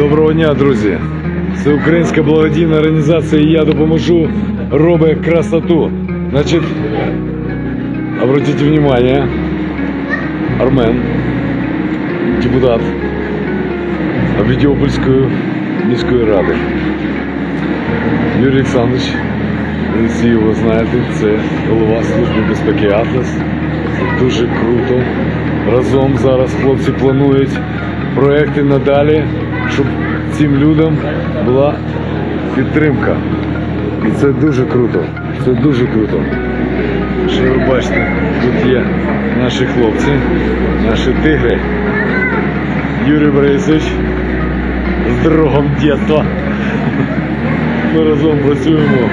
Доброго дня, друзі! Це українська благодійна організація «Я допоможу» робить красоту. Значить, обратите внимание, Армен, депутат Авдіопольської міської ради. Юрій Олександрович, ви всі його знаєте, це голова Служби безпеки Атлас. Дуже круто. Разом зараз хлопці планують проекти надалі, цим людям була підтримка. І це дуже круто. Це дуже круто. Що ви бачите, тут є наші хлопці, наші тигри. Юрій Борисович з другом дєтства. Ми разом працюємо